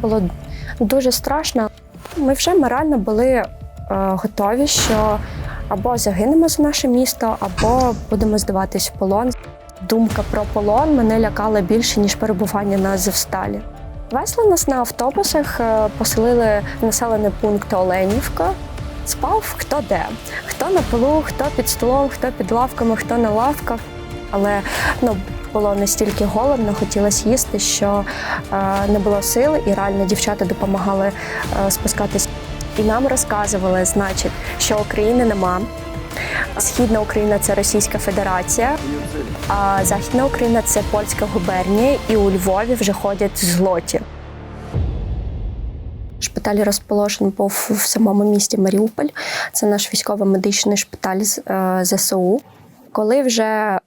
Було дуже страшно. Ми вже морально були е, готові, що або загинемо за наше місто, або будемо здаватись в полон. Думка про полон мене лякала більше, ніж перебування на Азовсталі. Везли нас на автобусах, е, поселили населений пункт Оленівка. Спав хто де, хто на полу, хто під столом, хто під лавками, хто на лавках. Але ну, було настільки голодно, хотілося їсти, що е, не було сил, і реально дівчата допомагали е, спускатись. І нам розказували, значить, що України нема. Східна Україна це Російська Федерація, а Західна Україна це польська губернія, і у Львові вже ходять злоті. Шпиталь розположений був в самому місті Маріуполь. Це наш військово-медичний шпиталь з е, ЗСУ. Коли вже е,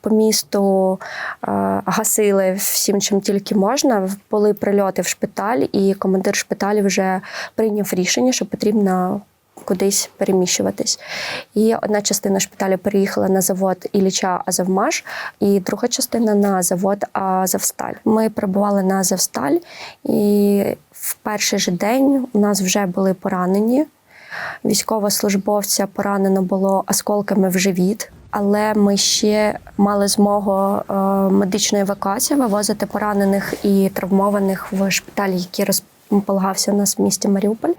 по місту е, гасили всім, чим тільки можна, були прильоти в шпиталь, і командир шпиталю вже прийняв рішення, що потрібно кудись переміщуватись. І одна частина шпиталю переїхала на завод Ілліча Азовмаш, і друга частина на завод Азовсталь. Ми прибували на Азовсталь, і в перший же день у нас вже були поранені. Військовослужбовця поранено було осколками в живіт. Але ми ще мали змогу е, медичної евакуації вивозити поранених і травмованих в шпиталі, який розполагався у нас в місті Маріуполь.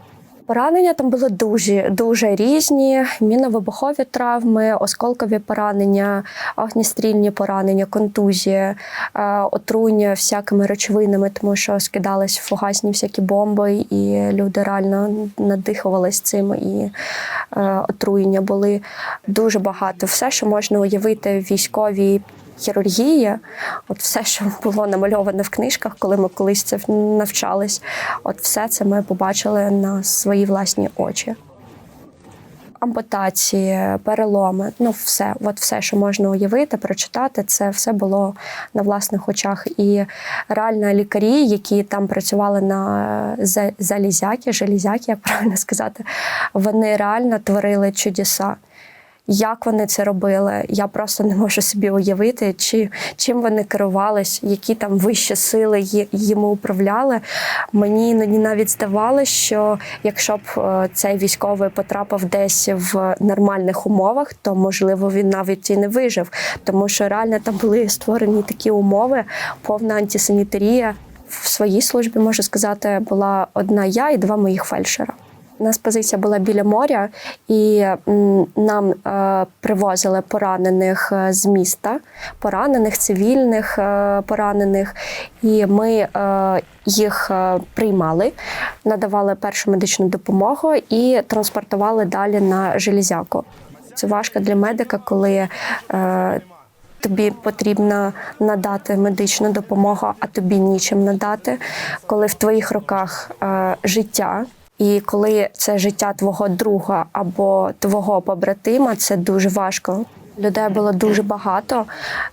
Поранення там були дуже дуже різні: міновибухові травми, осколкові поранення, огністрільні поранення, контузії, е, отруєння всякими речовинами, тому що скидались фугасні всякі бомби, і люди реально надихувались цим. І е, отруєння були дуже багато. Все, що можна уявити в хірургії, от все, що було намальоване в книжках, коли ми колись це навчались, от все це ми побачили на свої власні очі. Ампутації, переломи, ну все, от все, що можна уявити, прочитати, це все було на власних очах. І реально лікарі, які там працювали на за- залізяки, железяки, як правильно сказати, вони реально творили чудеса. Як вони це робили, я просто не можу собі уявити, чи чим вони керувались, які там вищі сили ї- їми управляли. Мені іноді навіть здавалося, що якщо б е, цей військовий потрапив десь в нормальних умовах, то можливо він навіть і не вижив, тому що реально там були створені такі умови, повна антисанітарія. В своїй службі можу сказати, була одна я і два моїх фельдшера. У нас позиція була біля моря, і нам е, привозили поранених е, з міста, поранених, цивільних е, поранених. І ми їх приймали, надавали першу медичну допомогу і транспортували далі на железяку. Це важко для медика, коли тобі потрібно надати медичну допомогу, а тобі нічим надати, коли в твоїх руках е, життя. І коли це життя твого друга або твого побратима, це дуже важко. Людей було дуже багато.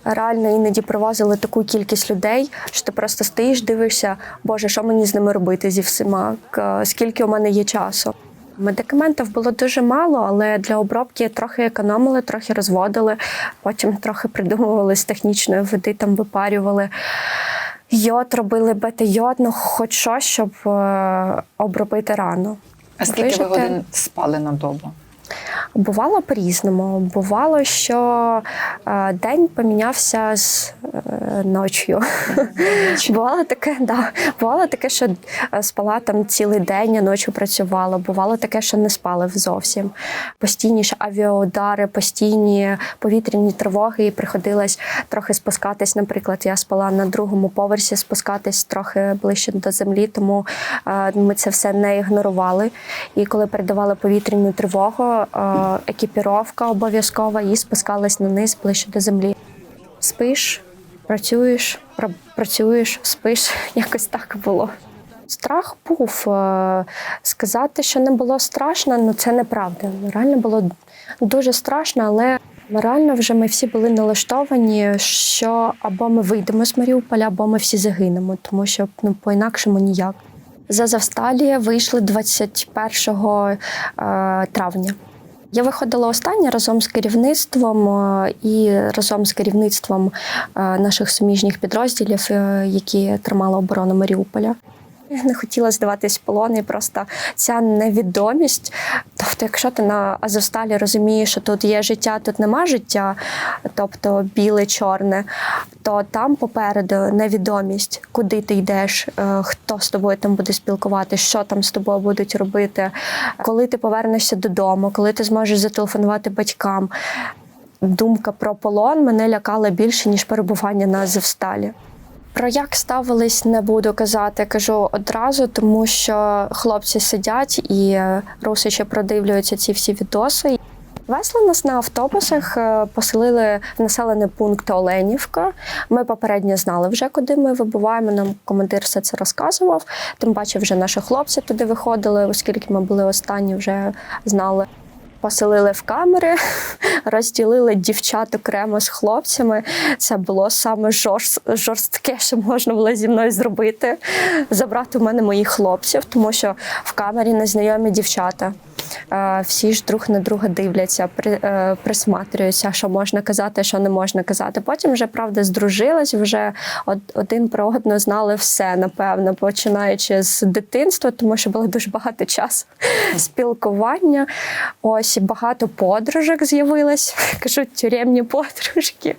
Реально іноді привозили таку кількість людей, що ти просто стоїш, дивишся, Боже, що мені з ними робити зі всіма? Скільки у мене є часу? Медикаментів було дуже мало, але для обробки трохи економили, трохи розводили, потім трохи придумували з технічної води, там випарювали. Йод робили бета-йод, ну хоч щось, щоб е, обробити рану. А скільки ви годин спали на добу? Бувало по-різному. Бувало, що е, день помінявся з е, ночю. бувало таке, да. Бувало таке, що е, спала там цілий день, а ночі працювала. Бувало таке, що не спали зовсім. Постійні ж авіаудари, постійні повітряні тривоги, і приходилось трохи спускатись. Наприклад, я спала на другому поверсі, спускатись трохи ближче до землі, тому ми це все не ігнорували. І коли передавали повітряну тривогу, екіпіровка обов'язкова і спускались на низ ближче до землі. Спиш, працюєш, пра- працюєш, спиш. Якось так було. Страх був. Е, Сказати, що не було страшно, ну це неправда. Реально було дуже страшно, але морально вже ми всі були налаштовані, що або ми вийдемо з Маріуполя, або ми всі загинемо, тому що ну, по-інакшому ніяк. З Азовсталі вийшли 21 е, травня. Я виходила останнє разом з керівництвом е, і разом з керівництвом е, наших суміжних підрозділів, е, які тримали оборону Маріуполя. Не хотіла здаватись в полон, і просто ця невідомість. Тобто, якщо ти на Азовсталі розумієш, що тут є життя, тут нема життя, тобто біле, чорне, то там попереду невідомість, куди ти йдеш, е, хто з тобою там буде спілкуватися, що там з тобою будуть робити, коли ти повернешся додому, коли ти зможеш зателефонувати батькам. Думка про полон мене лякала більше, ніж перебування на Азовсталі. Про як ставились, не буду казати, кажу одразу, тому що хлопці сидять і русичі продивлюються ці всі відоси. Везли нас на автобусах, е, поселили в населений пункт Оленівка. Ми попередньо знали вже, куди ми вибуваємо. Нам командир все це розказував. Тим паче, вже наші хлопці туди виходили, оскільки ми були останні, вже знали. Поселили в камери, розділили дівчат окремо з хлопцями. Це було саме жорст, жорстке, що можна було зі мною зробити. Забрати у мене моїх хлопців, тому що в камері незнайомі дівчата. Всі ж друг на друга дивляться, при, е, присматрюються, що можна казати, що не можна казати. Потім вже правда здружилась, вже од- один про одного знали все, напевно, починаючи з дитинства, тому що було дуже багато часу спілкування. Ось багато подружок з'явилось. Кажуть, тюремні подружки.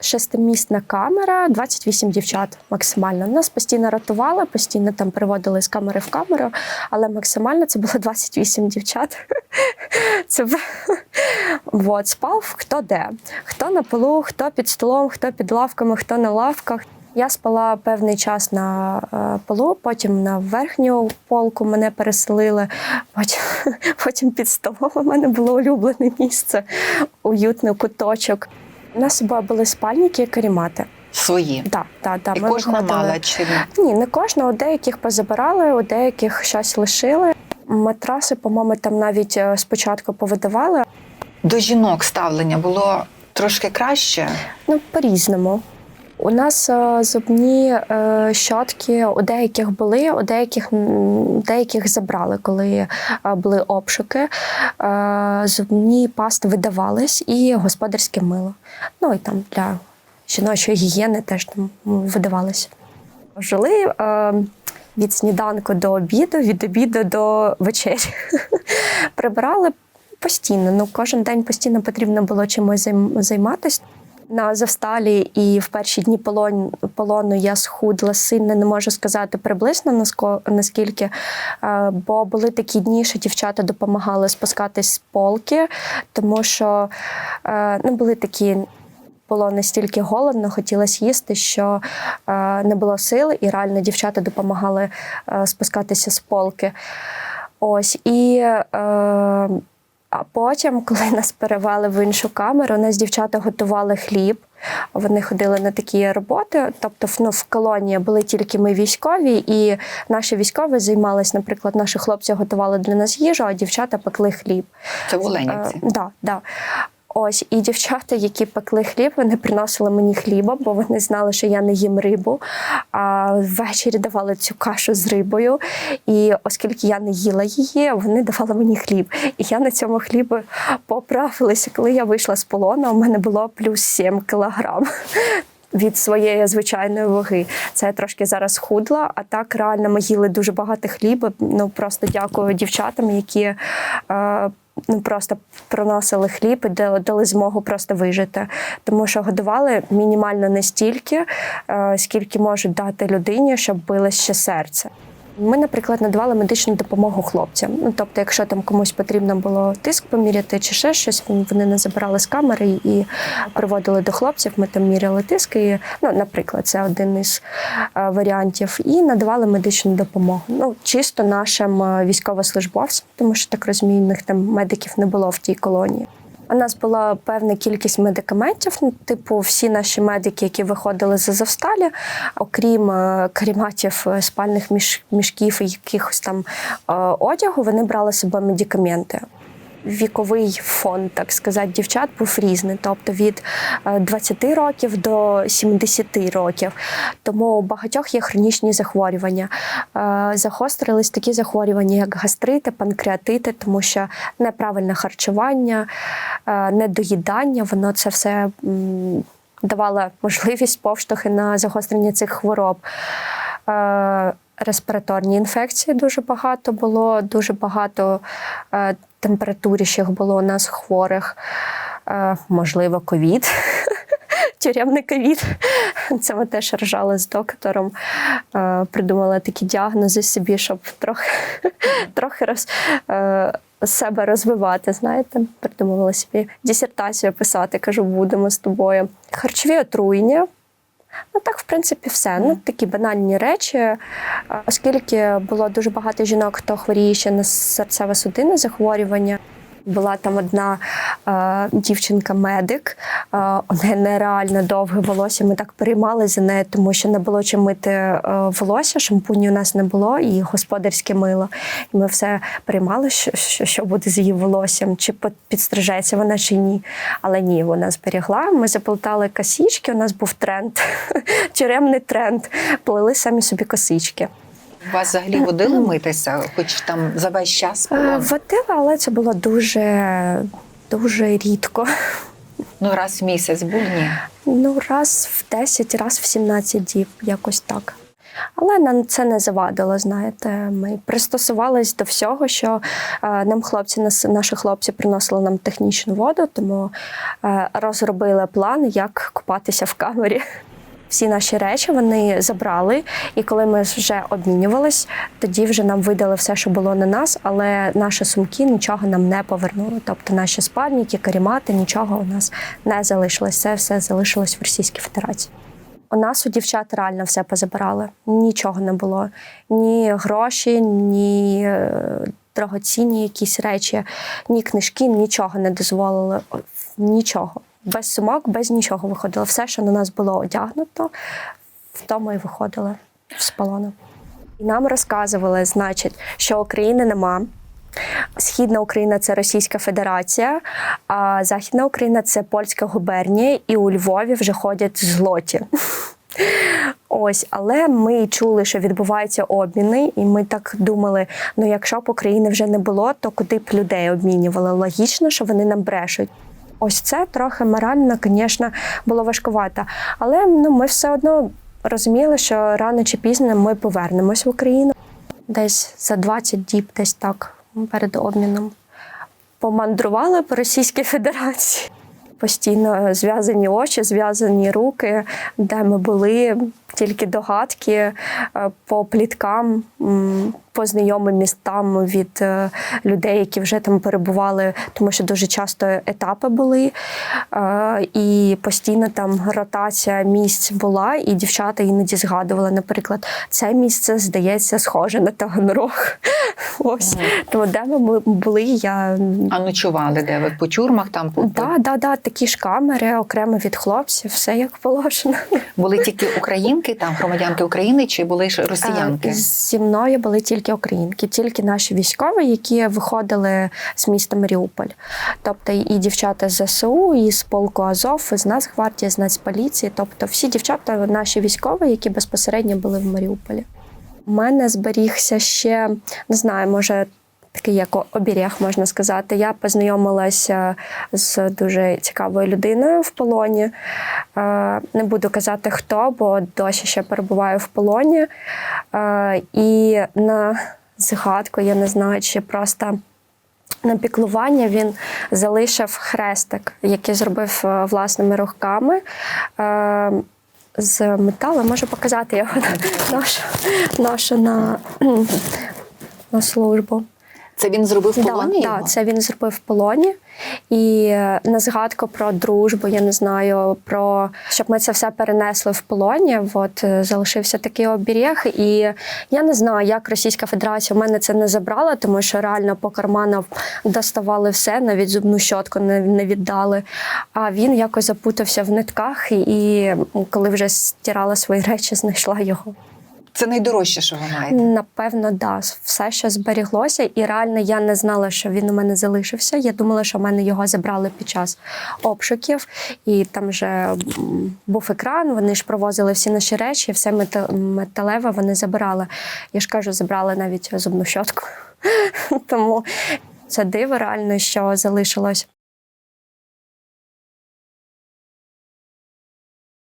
Шестимісна камера, 28 дівчат максимально. Нас постійно рятували, постійно там переводили з камери в камеру, але максимально це було 28 дівчат. Це вот, спав хто де, хто на полу, хто під столом, хто під лавками, хто на лавках. Я спала певний час на е, полу, потім на верхню полку мене переселили, потім, потім під столом у мене було улюблене місце, уютний куточок. У нас обоє були спальники і карімати. Свої. Да, да, да, І ми кожна виходили- мала чи Ні, не кожна, у деяких позабирали, у деяких щось лишили. Матраси, по-моєму, там навіть е, спочатку повидавали. до жінок ставлення було трошки краще. Ну, по-різному. У нас е, зубні е, щотки у деяких були, у деяких, деяких забрали, коли е, були обшуки. Зубні пасти видавались і господарське мило. Ну і там для жіночої гігієни теж там м, видавалось. Жили від сніданку до обіду, від обіду до вечері. Прибирали постійно. Ну, кожен день постійно потрібно було чимось займ- займатися. На Азовсталі і в перші дні полон, полону я схудла сильно, не можу сказати приблизно наскільки, е, бо були такі дні, що дівчата допомагали спускатись з полки, тому що е, ну, були такі. Було настільки голодно, хотілося їсти, що е, не було сил, і реально дівчата допомагали е, спускатися з полки. Ось і е, а потім, коли нас перевели в іншу камеру, нас дівчата готували хліб. Вони ходили на такі роботи. Тобто, ну, в колонії були тільки ми військові, і наші військові займалися, наприклад, наші хлопці готували для нас їжу, а дівчата пекли хліб. Це в Е, Так, да, да. Ось і дівчата, які пекли хліб, вони приносили мені хліба, бо вони знали, що я не їм рибу. А ввечері давали цю кашу з рибою. І оскільки я не їла її, вони давали мені хліб. І я на цьому хлібі поправилася. Коли я вийшла з полону, у мене було плюс 7 кілограм. Від своєї звичайної ваги. Це я трошки зараз худла, а так реально ми їли дуже багато хліба. Ну просто дякую дівчатам, які е, ну просто приносили хліб і дали, дали змогу просто вижити. Тому що годували мінімально не стільки, е, скільки можуть дати людині, щоб билось ще серце. Ми, наприклад, надавали медичну допомогу хлопцям. Ну, тобто, якщо там комусь потрібно було тиск поміряти чи ще щось, вони не забирали з камери і приводили до хлопців. Ми там міряли тиск, і, ну, наприклад, це один із е, варіантів, і надавали медичну допомогу. Ну, чисто нашим е, військовослужбовцям, тому що так розумію, них там медиків не було в тій колонії. У нас була певна кількість медикаментів. Ну, типу, всі наші медики, які виходили з Азовсталі, окрім е, каріматів, е, спальних міш- мішків і якихось там е, одягу, вони брали з собою медикаменти. Віковий фонд, так сказати, дівчат був різний, тобто від е, 20 років до 70 років. Тому у багатьох є хронічні захворювання. Е, Загострились такі захворювання, як гастрити, панкреатити, тому що неправильне харчування, е, недоїдання, воно це все давало можливість повштовхи на загострення цих хвороб. Е, респіраторні інфекції дуже багато було, дуже багато е, температуріщих було у нас хворих, е, можливо, ковід. Тюремний ковід. Це ми теж ржали з доктором, е, придумали такі діагнози собі, щоб трохи, трохи роз, е, себе розвивати. Знаєте, придумували собі дисертацію писати. Кажу, будемо з тобою. Харчові отруєння. Ну так, в принципі, все. Ну такі банальні речі, оскільки було дуже багато жінок, хто хворіє ще на серцево-судинне захворювання. Була там одна е, дівчинка-медик, е, нереально довге волосся. Ми так переймали за нею, тому що не було чим мити е, волосся, шампуні у нас не було, і господарське мило. І ми все переймали, що, що, що буде з її волоссям, чи під- підстрижеться вона чи ні. Але ні, вона зберігла. Ми заплетали косички, у нас був тренд, тюремний тренд. Плели самі собі косички. Вас взагалі водили митися, хоч там за весь час Е, було? Водила, але це було дуже, дуже рідко. Ну, раз в місяць був ні. Ну, раз в 10, раз в 17 діб, якось так. Але нам це не завадило, знаєте. Ми пристосувались до всього, що е, нам хлопці, наші хлопці приносили нам технічну воду, тому е, розробили план, як купатися в камері. Всі наші речі вони забрали, і коли ми вже обмінювались, тоді вже нам видали все, що було на нас, але наші сумки нічого нам не повернули. Тобто наші спальники, карімати, нічого у нас не залишилось. Це все залишилось в Російській Федерації. У нас у дівчат реально все позабирали. Нічого не було. Ні гроші, ні е, дорогоцінні якісь речі, ні книжки, нічого не дозволили. Нічого. Без сумок, без нічого виходило. Все, що на нас було одягнуто, в тому і виходили з полону. І нам розказували, значить, що України нема. Східна Україна це Російська Федерація, а Західна Україна це польська губернія, і у Львові вже ходять злоті. Ось, але ми чули, що відбуваються обміни, і ми так думали: ну якщо б України вже не було, то куди б людей обмінювали? Логічно, що вони нам брешуть. Ось це трохи морально, звісно, було важкувато. Але ну, ми все одно розуміли, що рано чи пізно ми повернемось в Україну. Десь за 20 діб, десь так, перед обміном. Помандрували по Російській Федерації. Постійно зв'язані очі, зв'язані руки, де ми були, тільки догадки е, по пліткам, по знайомим містам від е, людей, які вже там перебували, тому що дуже часто етапи були. Е, І постійно там ротація місць була, і дівчата іноді згадували, наприклад, це місце здається схоже на Таганрог. Ось тому де ми були, я А ночували де ви? По тюрмах там по- Да, да, да, такі ж камери окремо від хлопців, все як положено. були тільки українки, там громадянки України, чи були ж росіянки? Е, Зі мною були тільки українки, тільки наші військові, які виходили з міста Маріуполь. Тобто і дівчата з ЗСУ, і з полку Азов, і з Нацгвардії, з Нацполіції. Тобто всі дівчата наші військові, які безпосередньо були в Маріуполі. У мене зберігся ще, не знаю, може. Такий як оберіг, можна сказати. Я познайомилася з дуже цікавою людиною в полоні. Е, Не буду казати хто, бо досі ще перебуваю в полоні. Е, І на згадку, я не знаю, чи просто. На піклування він залишив хрестик, який зробив е, власними руками з металу. Можу показати його ношу, ношу на, на службу. Це він зробив в полоні? Да, да, це він зробив в полоні. І е, на згадку про дружбу, я не знаю, про щоб ми це все перенесли в полоні. От е, залишився такий оберіг. І я не знаю, як Російська Федерація в мене це не забрала, тому що реально по карманам доставали все, навіть зубну щотку не, не віддали. А він якось запутався в нитках, і коли вже стирала свої речі, знайшла його. Це найдорожче, що ви маєте. Напевно, да. Все, що зберіглося, і реально я не знала, що він у мене залишився. Я думала, що в мене його забрали під час обшуків, і там вже був екран. Вони ж провозили всі наші речі, все мета- металеве вони забирали. Я ж кажу, забрали навіть зубну щотку. Тому це диво реально, що залишилось.